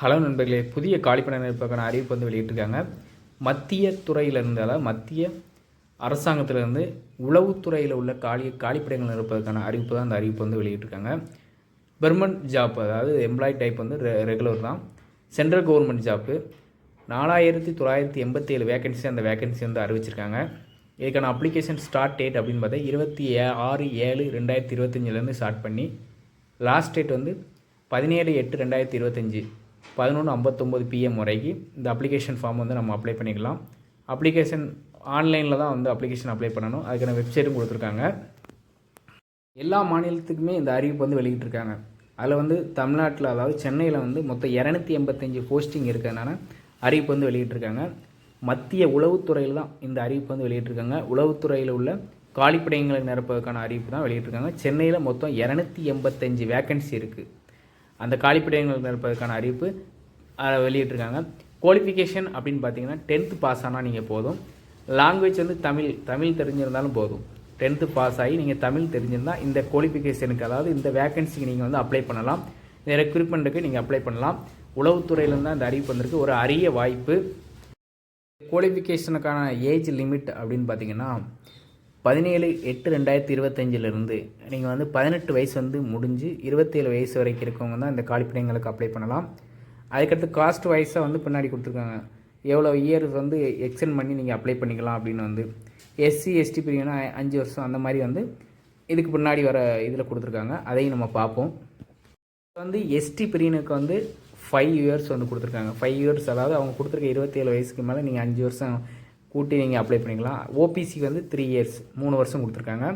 Hello நண்பர்களே புதிய காலிப்பண நிரப்புக்கான அறிவிப்பு வந்து வெளியிட்டிருக்காங்க. மத்திய துறையிலிருந்து அதாவது மத்திய அரசாங்கத்திலிருந்து உளவுத்துறையில் உள்ள காலி காலிப்படைகள் நிரப்பதற்கான அறிவிப்பு தான் அந்த அறிவிப்பு வந்து வெளியிட்டிருக்காங்க. பெர்மனன்ட் ஜாப் அதாவது எம்ப்ளாய் டைப் வந்து ரெ ரெகுலர் தான். சென்ட்ரல் கவர்மெண்ட் ஜாப்பு நாலாயிரத்தி தொள்ளாயிரத்தி எண்பத்தி ஏழு வேகன்சி அந்த வேகன்சி வந்து அறிவிச்சிருக்காங்க. இதுக்கான அப்ளிகேஷன் ஸ்டார்ட் டேட் அப்படின்னு பார்த்தா இருபத்தி ஏ ஆறு ஏழு ரெண்டாயிரத்தி இருபத்தஞ்சிலேருந்து ஸ்டார்ட் பண்ணி லாஸ்ட் டேட் வந்து பதினேழு எட்டு ரெண்டாயிரத்தி இருபத்தஞ்சி. பதினொன்று ஐம்பத்தொம்போது பிஎம் வரைக்கும் இந்த அப்ளிகேஷன் ஃபார்ம் வந்து நம்ம அப்ளை பண்ணிக்கலாம். அப்ளிகேஷன் ஆன்லைனில் தான் வந்து அப்ளிகேஷன் அப்ளை பண்ணணும். அதுக்கான வெப்சைட்டும் கொடுத்துருக்காங்க. எல்லா மாநிலத்துக்குமே இந்த அறிவிப்பு வந்து வெளியிட்டிருக்காங்க. அதில் வந்து தமிழ்நாட்டில் அதாவது சென்னையில் வந்து மொத்தம் இரநூத்தி எண்பத்தஞ்சு போஸ்டிங் இருக்கிறதுனால அறிவிப்பு வந்து வெளியிட்டிருக்காங்க. மத்திய உளவுத்துறையில் தான் இந்த அறிவிப்பு வந்து வெளியிட்டிருக்காங்க. உளவுத்துறையில் உள்ள காலிப்படையங்களை நிரப்புவதற்கான அறிவிப்பு தான் வெளியிட்டிருக்காங்க. சென்னையில் மொத்தம் இரநூத்தி எண்பத்தஞ்சு வேக்கன்சி இருக்குது அந்த காலிப்பிடங்கள் நிரப்புவதற்கான அறிவிப்பு அஹ், வெளியிட்டிருக்காங்க. குவாலிஃபிகேஷன் அப்படின்னு பார்த்தீங்கன்னா டென்த்து பாஸ் ஆனால் நீங்கள் போதும். லாங்குவேஜ் வந்து தமிழ் தமிழ் தெரிஞ்சிருந்தாலும் போதும். டென்த்து பாஸ் ஆகி நீங்கள் தமிழ் தெரிஞ்சிருந்தால் இந்த குவாலிஃபிகேஷனுக்கு அதாவது இந்த வேக்கன்சிக்கு நீங்கள் வந்து அப்ளை பண்ணலாம். இந்த ரெக்ரூட்மெண்ட்டுக்கு நீங்கள் அப்ளை பண்ணலாம். உளவுத்துறையிலேருந்து தான் இந்த அறிவிப்பு வந்திருக்கு. ஒரு அரிய வாய்ப்பு. குவாலிஃபிகேஷனுக்கான ஏஜ் லிமிட் அப்படின்னு பார்த்தீங்கன்னா பதினேழு எட்டு ரெண்டாயிரத்தி இருபத்தஞ்சிலிருந்து நீங்கள் வந்து பதினெட்டு வயசு வந்து முடிஞ்சு இருபத்தேழு வயசு வரைக்கும் இருக்கவங்க தான் இந்த காலிப்பிடங்களுக்கு அப்ளை பண்ணலாம். அதுக்கடுத்து காஸ்ட் வைஸாக வந்து பின்னாடி கொடுத்துருக்காங்க. எவ்வளோ இயர்ஸ் வந்து எக்ஸ்டெண்ட் பண்ணி நீங்கள் அப்ளை பண்ணிக்கலாம் அப்படின்னு வந்து எஸ்சி எஸ்டி பிரிவுனா அஞ்சு வருஷம் அந்த மாதிரி வந்து இதுக்கு பின்னாடி வர இதில் கொடுத்துருக்காங்க. அதையும் நம்ம பார்ப்போம். வந்து எஸ்டி பிரிவினுக்கு வந்து ஃபைவ் இயர்ஸ் வந்து கொடுத்துருக்காங்க. ஃபைவ் இயர்ஸ் அதாவது அவங்க கொடுத்துருக்க இருபத்தேழு வயசுக்கு மேலே நீங்கள் அஞ்சு வருஷம் கூட்டி நீங்கள் அப்ளை பண்ணிக்கலாம். ஓபிசிக்கு வந்து த்ரீ இயர்ஸ் மூணு வருஷம் கொடுத்துருக்காங்க.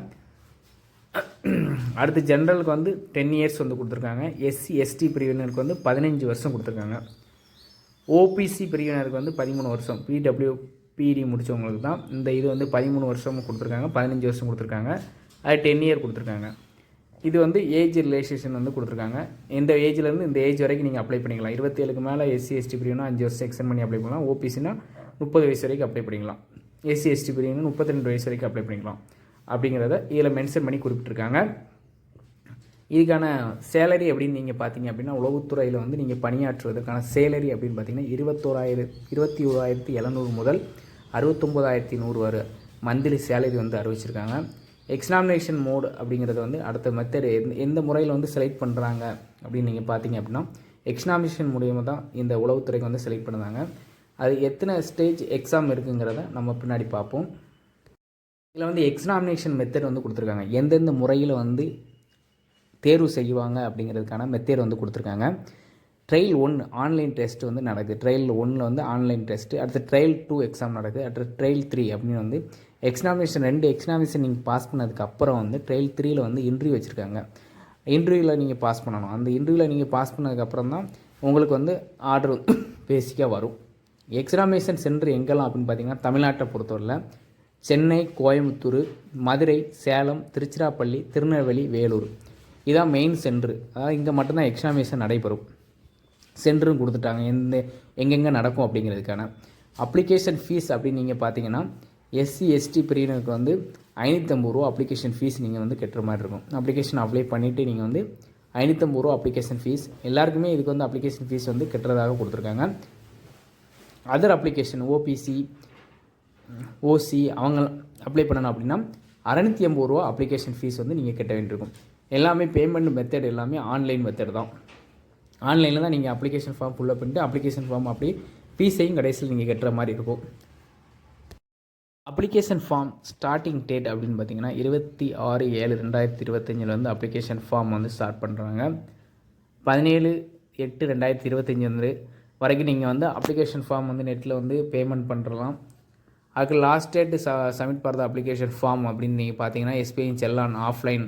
அடுத்து ஜென்ரலுக்கு வந்து டென் இயர்ஸ் வந்து கொடுத்துருக்காங்க. எஸ்சி எஸ்டி பிரிவினருக்கு வந்து பதினஞ்சு வருஷம் கொடுத்துருக்காங்க. ஓபிசி பிரிவினருக்கு வந்து பதிமூணு வருஷம். பிடபிள்யூ பிடி முடித்தவங்களுக்கு தான் இந்த இது வந்து பதிமூணு வருஷமும் கொடுத்துருக்காங்க. பதினஞ்சு வருஷம் கொடுத்துருக்காங்க. அது டென் இயர் கொடுத்துருக்காங்க. இது வந்து ஏஜ் ரிலேஷேஷன் வந்து கொடுத்துருக்காங்க. இந்த ஏஜ்லேருந்து இந்த ஏஜ் வரைக்கும் நீங்கள் அப்ளை பண்ணிக்கலாம். இருபத்தேழுக்கு மேலே எஸ்சி எஸ்டி பிரிவுனா அஞ்சு வருஷம் எக்ஸ்டெண்ட் பண்ணி அப்ளை பண்ணலாம். ஓபிசினா முப்பது வயசு வரைக்கும் அப்ளை பண்ணிக்கலாம். எஸ்சி எஸ்டி பிரிவுனா முப்பத்தி ரெண்டு வயசு வரைக்கும் அப்ளை பண்ணிக்கலாம். அப்படிங்கிறத இதில் மென்ஷன் பண்ணி குறிப்பிட்டிருக்காங்க. இதுக்கான சேலரி அப்படின்னு நீங்கள் பார்த்தீங்க அப்படின்னா உளவுத்துறையில் வந்து நீங்கள் பணியாற்றுவதற்கான சேலரி அப்படின்னு பார்த்தீங்கன்னா இருபத்தோராயிரம் இருபத்தி ஓராயிரத்தி எழுநூறு முதல் அறுபத்தொம்போதாயிரத்தி நூறு வரை மந்த்லி சேலரி வந்து அறிவிச்சிருக்காங்க. எக்ஸாமினேஷன் மோடு அப்படிங்கிறது வந்து அடுத்த மெத்தட் எந்த எந்த முறையில் வந்து செலக்ட் பண்ணுறாங்க அப்படின்னு நீங்கள் பார்த்தீங்க அப்படின்னா எக்ஸாமினேஷன் மூலியமாக தான் இந்த உளவுத்துறைக்கு வந்து செலக்ட் பண்ணுறாங்க. அது எத்தனை ஸ்டேஜ் எக்ஸாம் இருக்குங்கிறத நம்ம பின்னாடி பார்ப்போம். இதில் வந்து எக்ஸாமினேஷன் மெத்தட் வந்து கொடுத்துருக்காங்க. எந்தெந்த முறையில் வந்து தேர்வு செய்வாங்க அப்படிங்கிறதுக்கான மெத்தேட் வந்து கொடுத்துருக்காங்க. ட்ரையல் ஒன் ஆன்லைன் டெஸ்ட் வந்து நடக்குது. ட்ரையல் ஒன்னில் வந்து ஆன்லைன் டெஸ்ட்டு அடுத்து ட்ரையல் டூ எக்ஸாம் நடக்குது. அடுத்து ட்ரையல் த்ரீ அப்படின்னு வந்து எக்ஸாமினேஷன் ரெண்டு எக்ஸாமினேஷன் நீங்கள் பாஸ் பண்ணதுக்கப்புறம் வந்து ட்ரையல் த்ரீயில் வந்து இன்டர்வியூ வச்சுருக்காங்க. இன்டர்வியூவில் நீங்கள் பாஸ் பண்ணணும். அந்த இன்டர்வியூவில் நீங்கள் பாஸ் பண்ணதுக்கப்புறம் தான் உங்களுக்கு வந்து ஆர்டர் பேசிக்காக வரும். எக்ஸாமினேஷன் சென்டர் எங்கெல்லாம் அப்படின்னு பார்த்தீங்கன்னா தமிழ்நாட்டை பொறுத்தவரையில் சென்னை கோயம்புத்தூர் மதுரை சேலம் திருச்சிராப்பள்ளி திருநெல்வேலி வேலூர். இதான் மெயின் சென்ட்ரு அதாவது இங்கே மட்டும்தான் எக்ஸாமினேஷன் நடைபெறும். சென்டரும் கொடுத்துட்டாங்க. எந்த எங்கெங்கே நடக்கும் அப்படிங்கிறதுக்கான அப்ளிகேஷன் ஃபீஸ் அப்படின்னு நீங்கள் பார்த்தீங்கன்னா எஸ்சி எஸ்டி பிரிவினருக்கு வந்து ஐநூற்றம்பது ரூபா அப்ளிகேஷன் ஃபீஸ் நீங்கள் வந்து கட்டுற மாதிரி இருக்கும். அப்ளிகேஷன் அப்ளை பண்ணிவிட்டு நீங்கள் வந்து ஐநூற்றம்பது ரூபா அப்ளிகேஷன் ஃபீஸ் எல்லாருக்குமே இதுக்கு வந்து அப்ளிகேஷன் ஃபீஸ் வந்து கட்டுறதாக கொடுத்துருக்காங்க. அதர் அப்ளிகேஷன் ஓபிசி ஓசி அவங்க அப்ளை பண்ணணும் அப்படின்னா அறநூற்றி எண்பது ரூபா அப்ளிகேஷன் ஃபீஸ் வந்து நீங்கள் கட்ட வேண்டியிருக்கும். எல்லாமே பேமெண்ட் மெத்தட் எல்லாமே ஆன்லைன் மெத்தட் தான். ஆன்லைனில் தான் நீங்கள் அப்ளிகேஷன் ஃபார்ம் ஃபுல்லப் பண்ணிட்டு அப்ளிகேஷன் ஃபார்ம் அப்படியே ஃபீஸையும் கடைசியில் நீங்கள் கட்டுற மாதிரி இருக்கும். அப்ளிகேஷன் ஃபார்ம் ஸ்டார்டிங் டேட் அப்படின்னு பார்த்தீங்கன்னா இருபத்தி ஆறு ஏழு ரெண்டாயிரத்தி இருபத்தஞ்சில் வந்து அப்ளிகேஷன் ஃபார்ம் வந்து ஸ்டார்ட் பண்ணுறாங்க பதினேழு எட்டு ரெண்டாயிரத்தி இருபத்தஞ்சி வந்து வரைக்கும் நீங்கள் வந்து அப்ளிகேஷன் ஃபார்ம் வந்து நெட்டில் வந்து பேமெண்ட் பண்ணுறலாம் அதுக்கு லாஸ்ட் டேட்டு ச சப்மிட் பண்ணுற அப்ளிகேஷன் ஃபார்ம் அப்படின்னு நீங்கள் பார்த்தீங்கன்னா எஸ்பிஐ செல்லான் ஆஃப்லைன்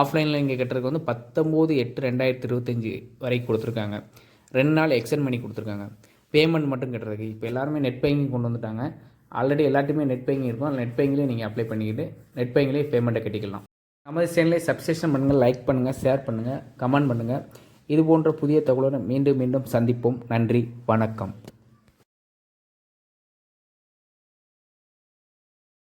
ஆஃப்லைனில் இங்கே கட்டுறதுக்கு வந்து பத்தொம்போது எட்டு ரெண்டாயிரத்தி இருபத்தஞ்சி வரைக்கும் கொடுத்துருக்காங்க. ரெண்டு நாள் எக்ஸ்டெண்ட் பண்ணி கொடுத்துருக்காங்க. பேமெண்ட் மட்டும் கட்டுறதுக்கு. இப்போ எல்லாருமே நெட் பேங்கிங் கொண்டு வந்துட்டாங்க. ஆல்ரெடி எல்லாத்தையுமே நெட் பேங்கிங் இருக்கும். அந்த நெட் பேங்கிலே நீங்கள் அப்ளை பண்ணிக்கிட்டு நெட் பேங்கிலே பேமெண்ட்டை கட்டிக்கலாம். நமது சேனலை சப்ஸ்கிரிப்ஷன் பண்ணுங்கள் லைக் பண்ணுங்கள் ஷேர் பண்ணுங்கள் கமெண்ட் பண்ணுங்கள் இது போன்ற புதிய தகவலுடன் மீண்டும் மீண்டும் சந்திப்போம். நன்றி வணக்கம்.